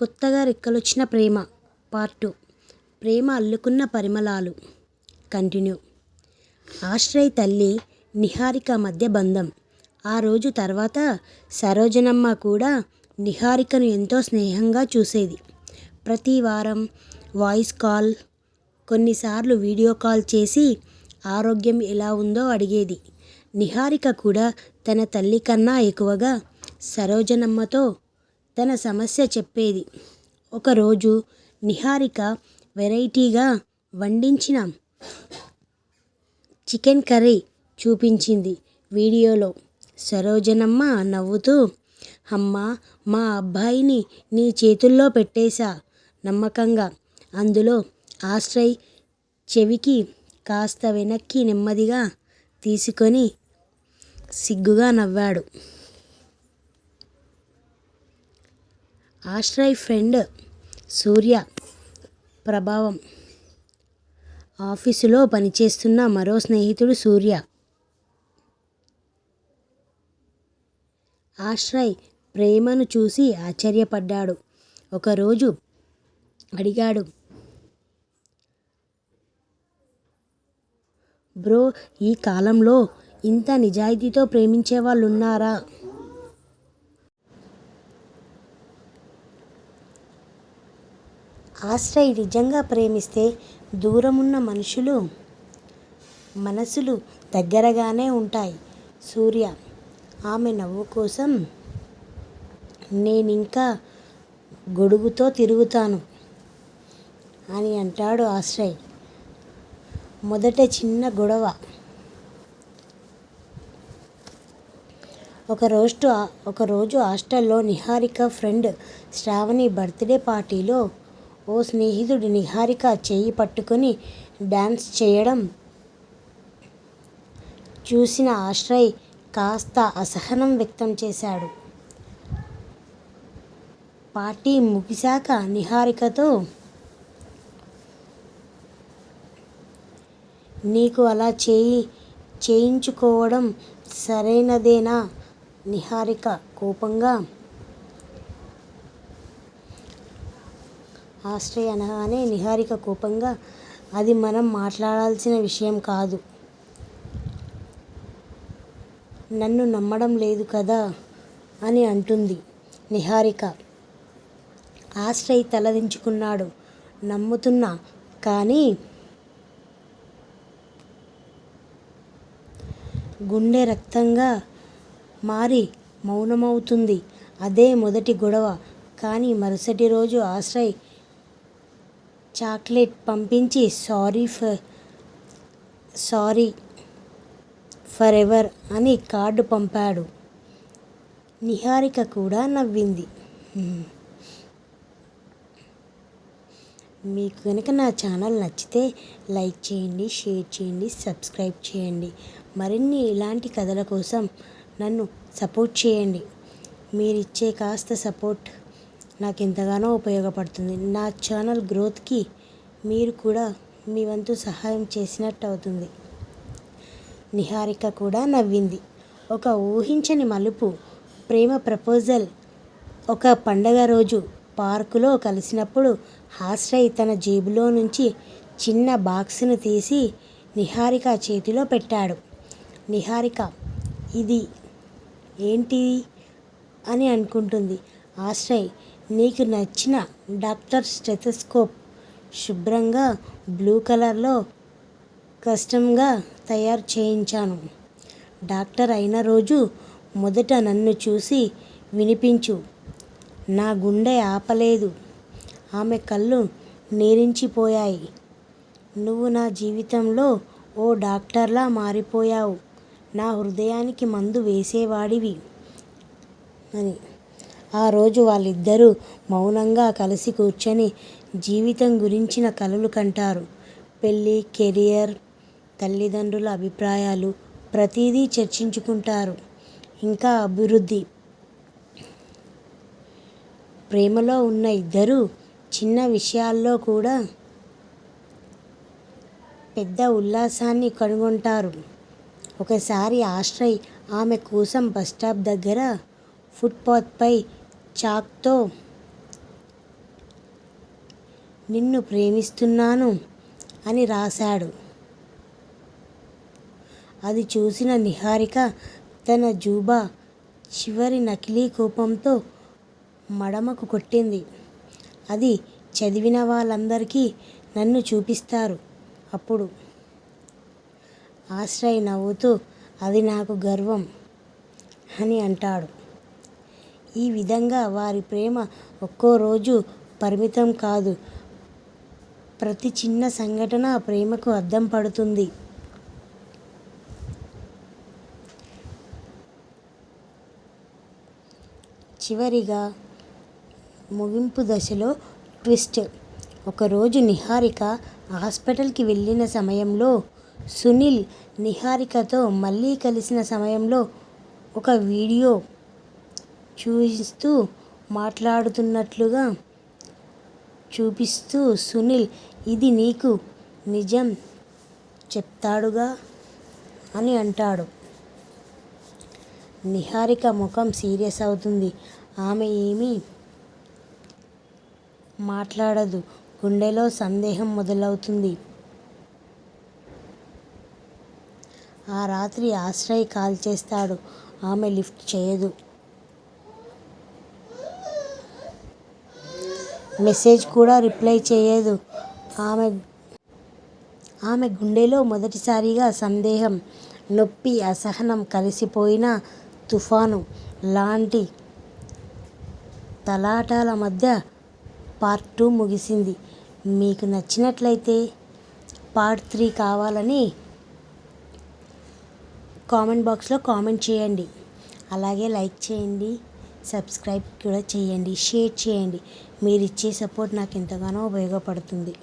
కొత్తగా రెక్కలొచ్చిన ప్రేమ part two ప్రేమ అల్లుకున్న పరిమళాలు. కంటిన్యూ ఆశ్రయ్ తల్లి నిహారిక మధ్య బంధం. ఆ రోజు తర్వాత సరోజనమ్మ కూడా నిహారికను ఎంతో స్నేహంగా చూసేది. ప్రతి వారం వాయిస్ కాల్ కొన్నిసార్లు వీడియో కాల్ చేసి ఆరోగ్యం ఎలా ఉందో అడిగేది. నిహారిక కూడా తన తల్లి కన్నా ఎక్కువగా సరోజనమ్మతో తన సమస్య చెప్పేది. ఒకరోజు నిహారిక వెరైటీగా వండించిన చికెన్ కర్రీ చూపించింది వీడియోలో. సరోజనమ్మ నవ్వుతూ అమ్మ మా అబ్బాయిని నీ చేతుల్లో పెట్టేశా నమ్మకంగా. అందులో ఆశ్రయ్ చెవికి కాస్త వెనక్కి నెమ్మదిగా తీసుకొని సిగ్గుగా నవ్వాడు. ఆశ్రయ్ ఫ్రెండ్ సూర్య ప్రభావం ఆఫీసులో పనిచేస్తున్న మరో స్నేహితుడు సూర్య. ఆశ్రయ్ ప్రేమను చూసి ఆశ్చర్యపడ్డాడు. ఒకరోజు అడిగాడు బ్రో ఈ కాలంలో ఇంత నిజాయితీతో ప్రేమించే వాళ్ళు ఉన్నారా ఆశ్రయ్ నిజంగా ప్రేమిస్తే దూరమున్న మనుషులు మనసులు దగ్గరగానే ఉంటాయి. సూర్య ఆమె నవ్వు కోసం నేనింకా గొడుగుతో తిరుగుతాను అని అంటాడు ఆశ్రయ్. మొదట చిన్న గొడవ. ఒక రోజు ఒకరోజు హాస్టల్లో నిహారిక ఫ్రెండ్ శ్రావణి బర్త్డే పార్టీలో ఓ స్నేహితుడు నిహారిక చేయి పట్టుకొని డ్యాన్స్ చేయడం చూసిన ఆశ్రయ్ కాస్త అసహనం వ్యక్తం చేశాడు. పార్టీ ముగిశాక నిహారికతో నీకు అలా చేయి చేయించుకోవడం సరైనదేనా? నిహారిక కోపంగా ఆశ్రయ్ అనగానే నిహారిక కోపంగా అది మనం మాట్లాడాల్సిన విషయం కాదు. నన్ను నమ్మడం లేదు కదా? అని అంటుంది నిహారిక. ఆశ్రయ్ తలదించుకున్నాడు. నమ్ముతున్నా కానీ గుండె రక్తంగా మారి మౌనమవుతుంది. అదే మొదటి గొడవ. కానీ మరుసటి రోజు ఆశ్రయ్ చాక్లెట్ పంపించి sorry for sorry forever అని కార్డు పంపాడు. నిహారిక కూడా నవ్వింది. మీకు కనుక నా ఛానల్ నచ్చితే లైక్ చేయండి షేర్ చేయండి సబ్స్క్రైబ్ చేయండి. మరిన్ని ఇలాంటి కథల కోసం నన్ను సపోర్ట్ చేయండి. మీరిచ్చే కాస్త సపోర్ట్ నాకు ఎంతగానో ఉపయోగపడుతుంది. నా ఛానల్ గ్రోత్కి మీరు కూడా మీ వంతు సహాయం చేసినట్టు అవుతుంది నిహారిక కూడా నవ్వింది. ఒక ఊహించని మలుపు ప్రేమ ప్రపోజల్ ఒక పండగ రోజు పార్కులో కలిసినప్పుడు హాస్రయ్ తన జేబులో నుంచి చిన్న బాక్స్ను తీసి నిహారిక చేతిలో పెట్టాడు. నిహారిక ఇది ఏంటి అని అనుకుంటుంది. ఆశ్రయ్ నీకు నచ్చిన డాక్టర్ స్టెథోస్కోప్ శుభ్రంగా బ్లూ కలర్లో కస్టమ్గా తయారు చేయించాను. డాక్టర్ అయిన రోజు మొదట నన్ను చూసి వినిపించు. నా గుండె ఆపలేదు. ఆమె కళ్ళు నీరించిపోయాయి. నువ్వు నా జీవితంలో ఓ డాక్టర్లా మారిపోయావు. నా హృదయానికి మందు వేసేవాడివి. అని. ఆ రోజు వాళ్ళిద్దరూ మౌనంగా కలిసి కూర్చొని జీవితం గురించిన కలలు కంటారు. పెళ్ళి కెరియర్ తల్లిదండ్రుల అభిప్రాయాలు ప్రతిదీ చర్చించుకుంటారు. ఇంకా అభివృద్ధి. ప్రేమలో ఉన్న ఇద్దరు చిన్న విషయాల్లో కూడా పెద్ద ఉల్లాసాన్ని కనుగొంటారు. ఒకసారి ఆశ్రయ్ ఆమె కోసం బస్టాప్ దగ్గర ఫుట్పాత్పై చాక్తో నిన్ను ప్రేమిస్తున్నాను అని రాశాడు. అది చూసిన నిహారిక తన జూబా చివరి నకిలీ కోపంతో మడమకు కొట్టింది. అది చదివిన వాళ్ళందరికీ నన్ను చూపిస్తారు అప్పుడు. ఆశ్రయ్ నవ్వుతూ అది నాకు గర్వం అని అంటాడు. ఈ విధంగా వారి ప్రేమ ఒక్కో రోజు పరిమితం కాదు. ప్రతి చిన్న సంఘటన ప్రేమకు అద్దం పడుతుంది. చివరిగా ముగింపు దశలో ట్విస్ట్. ఒకరోజు నిహారిక హాస్పిటల్కి వెళ్ళిన సమయంలో సునీల్ నిహారికతో మళ్ళీ కలిసిన సమయంలో ఒక వీడియో చూపిస్తూ మాట్లాడుతున్నట్లుగా చూపిస్తూ సునీల్ ఇది నీకు నిజం చెప్తాడుగా? అని అంటాడు. నిహారిక ముఖం సీరియస్ అవుతుంది. ఆమె ఏమీ మాట్లాడదు. గుండెలో సందేహం మొదలవుతుంది. ఆ రాత్రి ఆశ్రయ్ కాల్ చేస్తాడు. ఆమె లిఫ్ట్ చేయదు. మెసేజ్ కూడా రిప్లై చేయదు. ఆమె ఆమె గుండెలో మొదటిసారిగా సందేహం నొప్పి అసహనం కలిసిపోయిన తుఫాను లాంటి తలాటాల మధ్య పార్ట్ టూ ముగిసింది. మీకు నచ్చినట్లయితే పార్ట్ త్రీ కావాలని కామెంట్ బాక్స్లో కామెంట్ చేయండి. అలాగే లైక్ చేయండి. సబ్స్క్రైబ్ కూడా చేయండి షేర్ చేయండి. మీరు ఇచ్చే సపోర్ట్ నాకు ఎంతగానో ఉపయోగపడుతుంది.